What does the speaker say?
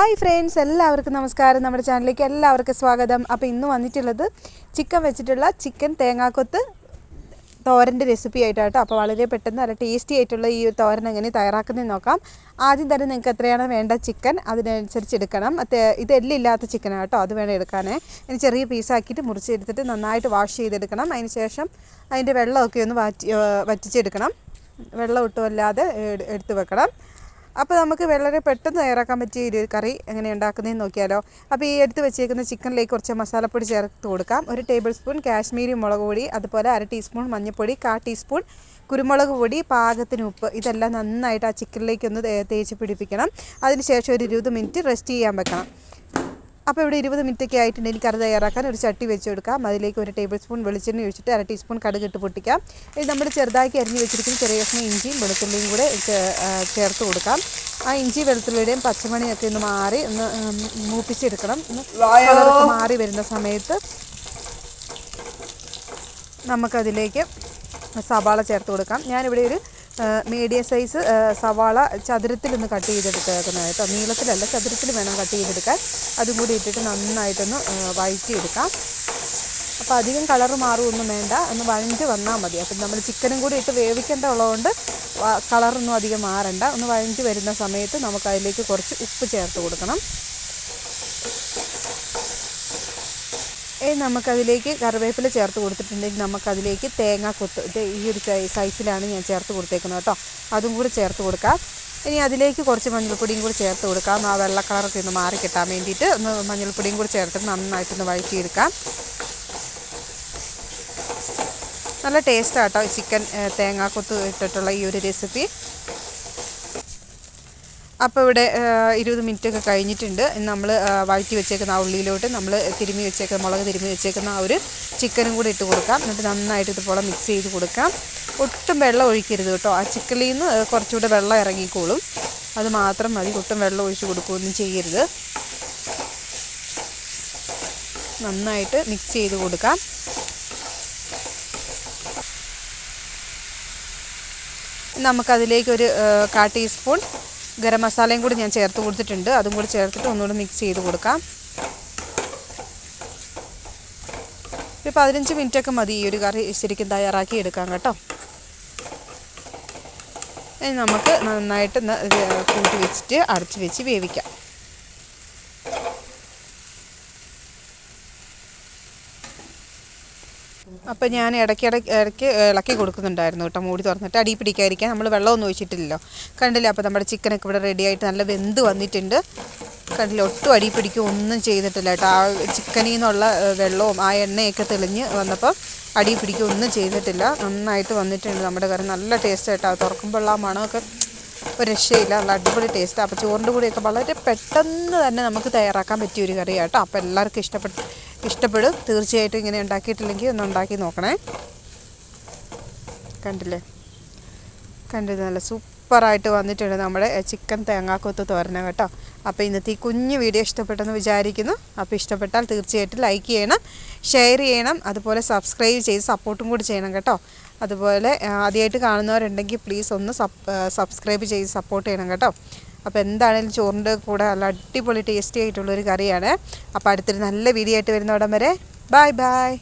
Hi friends എല്ലാവർക്കും നമസ്കാരം. നമ്മുടെ ചാനലിലേക്ക് എല്ലാവർക്കും സ്വാഗതം. അപ്പോൾ ഇന്ന് വന്നിട്ടുള്ളത് ചിക്കൻ വെച്ചിട്ടുള്ള ചിക്കൻ തേങ്ങാക്കൊത്ത് തോരന്റെ റെസിപ്പി ആയിട്ടാട്ടോ. അപ്പോൾ വളരെ പെട്ടെന്ന് നല്ല ടേസ്റ്റി ആയിട്ടുള്ള ഈ തോരൻ എങ്ങനെ തയ്യാറാക്കുന്നതെന്ന് നോക്കാം. ആദ്യം തന്നെ നിങ്ങൾക്ക് എത്രയാണ് വേണ്ട ചിക്കൻ അതിനനുസരിച്ച് എടുക്കണം. അത് ഇത് എല്ലില്ലാത്ത ചിക്കനാണ് കേട്ടോ അത് വേണം എടുക്കാനേ. ഇനി ചെറിയ പീസാക്കിയിട്ട് മുറിച്ചെടുത്തിട്ട് നന്നായിട്ട് വാഷ് ചെയ്തെടുക്കണം. അതിന് ശേഷം അതിന്റെ വെള്ളമൊക്കെ ഒന്ന് വറ്റി വറ്റിച്ചെടുക്കണം. വെള്ളം ഒട്ടുമല്ലാതെ എട്- എടുത്ത് വെക്കണം. അപ്പോൾ നമുക്ക് വളരെ പെട്ടെന്ന് തയ്യാറാക്കാൻ പറ്റിയ ഒരു കറി എങ്ങനെ ഉണ്ടാക്കുന്നതെന്ന് നോക്കിയാലോ. അപ്പോൾ ഈ എടുത്ത് വെച്ചേക്കുന്ന ചിക്കനിലേക്ക് കുറച്ച് മസാലപ്പൊടി ചേർത്ത് കൊടുക്കാം. ഒരു ടേബിൾ സ്പൂൺ കാശ്മീരി മുളക് പൊടി അതുപോലെ അര ടീസ്പൂൺ മഞ്ഞൾപ്പൊടി കാ ടീസ്പൂൺ കുരുമുളക് പൊടി പാകത്തിന് ഉപ്പ്. ഇതെല്ലാം നന്നായിട്ട് ആ ചിക്കനിലേക്ക് ഒന്ന് തേച്ച് പിടിപ്പിക്കണം. അതിനുശേഷം ഒരു ഇരുപത് മിനിറ്റ് റെസ്റ്റ് ചെയ്യാൻ വെക്കണം. അപ്പോൾ ഇവിടെ ഇരുപത് മിനിറ്റ് ഒക്കെ ആയിട്ടുണ്ട്. എനിക്ക് അത് തയ്യാറാക്കാൻ ഒരു ചട്ടി വെച്ച് കൊടുക്കാം. അതിലേക്ക് ഒരു ടേബിൾ സ്പൂൺ വെളിച്ചെണ്ണ ഒഴിച്ചിട്ട് അര ടീസ്പൂൺ കടുക് ഇട്ട് പൊട്ടിക്കാം. ഇത് നമ്മൾ ചെറുതാക്കി അരിഞ്ഞ് വെച്ചിരിക്കുന്ന ചെറിയ കഷ്ണം ഇഞ്ചിയും വെളുത്തുള്ളിയും കൂടെ ചേർത്ത് കൊടുക്കാം. ആ ഇഞ്ചി വെളുത്തുള്ളിയുടെയും പച്ചമണിയൊക്കെ ഒന്ന് മാറി ഒന്ന് മൂപ്പിച്ചെടുക്കണം. ഒന്ന് മാറി വരുന്ന സമയത്ത് നമുക്കതിലേക്ക് സവാള ചേർത്ത് കൊടുക്കാം. ഞാനിവിടെ ഒരു മീഡിയം സൈസ് സവാള ചതുരത്തിൽ ഒന്ന് കട്ട് ചെയ്തെടുത്തേക്കുന്നത് കേട്ടോ. നീളത്തിലല്ല ചതുരത്തിൽ വേണം കട്ട് ചെയ്തെടുക്കാൻ. അതും കൂടി ഇട്ടിട്ട് നന്നായിട്ടൊന്ന് വഴറ്റി എടുക്കാം അപ്പോൾ അധികം കളർ മാറുമൊന്നും വേണ്ട. ഒന്ന് വഴഞ്ഞ് വന്നാൽ മതി. അപ്പം നമ്മൾ ചിക്കനും കൂടി ഇട്ട് വേവിക്കേണ്ട ഉള്ളതുകൊണ്ട് കളറൊന്നും അധികം മാറണ്ട. ഒന്ന് വഴഞ്ഞ് വരുന്ന സമയത്ത് നമുക്ക് അതിലേക്ക് കുറച്ച് ഉപ്പ് ചേർത്ത് കൊടുക്കണം. നമുക്കതിലേക്ക് കറിവേപ്പില ചേർത്ത് കൊടുത്തിട്ടുണ്ടെങ്കിൽ നമുക്കതിലേക്ക് തേങ്ങ കൊത്ത് ഈ ഒരു സൈസിലാണ് ഞാൻ ചേർത്ത് കൊടുത്തേക്കുന്നത് കേട്ടോ. അതും കൂടി ചേർത്ത് കൊടുക്കാം. ഇനി അതിലേക്ക് കുറച്ച് മഞ്ഞൾപ്പൊടിയും കൂടി ചേർത്ത് കൊടുക്കാം. ആ വെള്ള കളറൊക്കെ ഒന്ന് മാറി കിട്ടാൻ വേണ്ടിയിട്ട് ഒന്ന് മഞ്ഞൾപ്പൊടിയും കൂടി ചേർത്തിട്ട് നന്നായിട്ടൊന്ന് വഴറ്റിയെടുക്കാം. നല്ല ടേസ്റ്റാട്ടോ ചിക്കൻ തേങ്ങാക്കൊത്ത് ഇട്ടിട്ടുള്ള ഈ ഒരു റെസിപ്പി അപ്പോൾ ഇവിടെ ഇരുപത് മിനിറ്റ് ഒക്കെ കഴിഞ്ഞിട്ടുണ്ട് നമ്മൾ വഴറ്റി വെച്ചേക്കുന്ന ആ ഉള്ളിയിലോട്ട് നമ്മൾ തിരുമ്മി വെച്ചേക്കുന്ന മുളക് തിരുമ്മി വെച്ചേക്കുന്ന ആ ഒരു ചിക്കനും കൂടി ഇട്ട് കൊടുക്കാം. എന്നിട്ട് നന്നായിട്ട് ഇതുപോലെ മിക്സ് ചെയ്ത് കൊടുക്കാം. ഒട്ടും വെള്ളം ഒഴിക്കരുത് കേട്ടോ. ആ ചിക്കനിൽ നിന്ന് കുറച്ചുകൂടെ വെള്ളം ഇറങ്ങിക്കോളും. അത് മാത്രം മതി. ഒട്ടും വെള്ളം ഒഴിച്ച് കൊടുക്കുകയൊന്നും ചെയ്യരുത്. നന്നായിട്ട് മിക്സ് ചെയ്ത് കൊടുക്കാം. നമുക്കതിലേക്കൊരു കാ ടീസ്പൂൺ ഗരം മസാലയും കൂടി ഞാൻ ചേർത്ത് കൊടുത്തിട്ടുണ്ട്. അതും കൂടി ചേർത്തിട്ട് ഒന്നുകൂടി മിക്സ് ചെയ്ത് കൊടുക്കാം. ഒരു പതിനഞ്ച് മിനിറ്റൊക്കെ മതി ഈ ഒരു കറി ശരിക്കും തയ്യാറാക്കി എടുക്കാം കേട്ടോ. ഇനി നമുക്ക് നന്നായിട്ട് കൂട്ടി വെച്ചിട്ട് അടച്ച് വെച്ച് വേവിക്കാം. അപ്പം ഞാൻ ഇടയ്ക്ക് ഇടയ്ക്ക് ഇളക്കി കൊടുക്കുന്നുണ്ടായിരുന്നു കേട്ടോ. മൂടി തുറന്നിട്ട് അടി പിടിക്കാതിരിക്കാൻ നമ്മൾ വെള്ളമൊന്നും ഒഴിച്ചിട്ടില്ലല്ലോ. കണ്ടില്ലേ? അപ്പോൾ നമ്മുടെ ചിക്കനൊക്കെ ഇവിടെ റെഡി ആയിട്ട് നല്ല വെന്ത് വന്നിട്ടുണ്ട്. കണ്ടില്ല? ഒട്ടും അടി പിടിക്കുക ഒന്നും ചെയ്തിട്ടില്ല കേട്ടോ. ആ ചിക്കനിൽ നിന്നുള്ള വെള്ളവും ആ എണ്ണയൊക്കെ തെളിഞ്ഞ് വന്നപ്പോൾ അടി പിടിക്കുക ഒന്നും ചെയ്തിട്ടില്ല. നന്നായിട്ട് വന്നിട്ടുണ്ട് നമ്മുടെ കറി. നല്ല ടേസ്റ്റ് കേട്ടോ. തുറക്കുമ്പോൾ ആ മണമൊക്കെ ഒരു രക്ഷയില്ല. നല്ല അടിപൊളി ടേസ്റ്റ് അപ്പോൾ ചോറിന്റെ കൂടെയൊക്കെ വളരെ പെട്ടെന്ന് തന്നെ നമുക്ക് തയ്യാറാക്കാൻ പറ്റിയ ഒരു കറിയാട്ടോ അപ്പോൾ എല്ലാവർക്കും ഇഷ്ടപ്പെട്ട് ഇഷ്ടപ്പെടും. തീർച്ചയായിട്ടും ഇങ്ങനെ ഉണ്ടാക്കിയിട്ടില്ലെങ്കിൽ ഒന്ന് ഉണ്ടാക്കി നോക്കണേ. കണ്ടില്ലേ? കണ്ടത് നല്ല സൂപ്പറായിട്ട് വന്നിട്ടുണ്ട് നമ്മുടെ ചിക്കൻ തേങ്ങാക്കൊത്ത് തോരന കേട്ടോ. അപ്പോൾ ഇന്നത്തെ ഈ കുഞ്ഞു വീഡിയോ ഇഷ്ടപ്പെട്ടെന്ന് വിചാരിക്കുന്നു. അപ്പോൾ ഇഷ്ടപ്പെട്ടാൽ തീർച്ചയായിട്ടും ലൈക്ക് ചെയ്യണം ഷെയർ ചെയ്യണം അതുപോലെ സബ്സ്ക്രൈബ് ചെയ്ത് സപ്പോർട്ടും കൂടി ചെയ്യണം കേട്ടോ. അതുപോലെ ആദ്യമായിട്ട് കാണുന്നവരുണ്ടെങ്കിൽ പ്ലീസ് ഒന്ന് സബ്സ്ക്രൈബ് ചെയ്ത് സപ്പോർട്ട് ചെയ്യണം കേട്ടോ. അപ്പോൾ എന്താണേലും ചോറിന്റെ കൂടെ നല്ല അടിപൊളി ടേസ്റ്റി ആയിട്ടുള്ളൊരു കറിയാണ്. അപ്പോൾ അടുത്തൊരു നല്ല വീഡിയോ ആയിട്ട് വരുന്ന ഉടൻ വരെ. Bye bye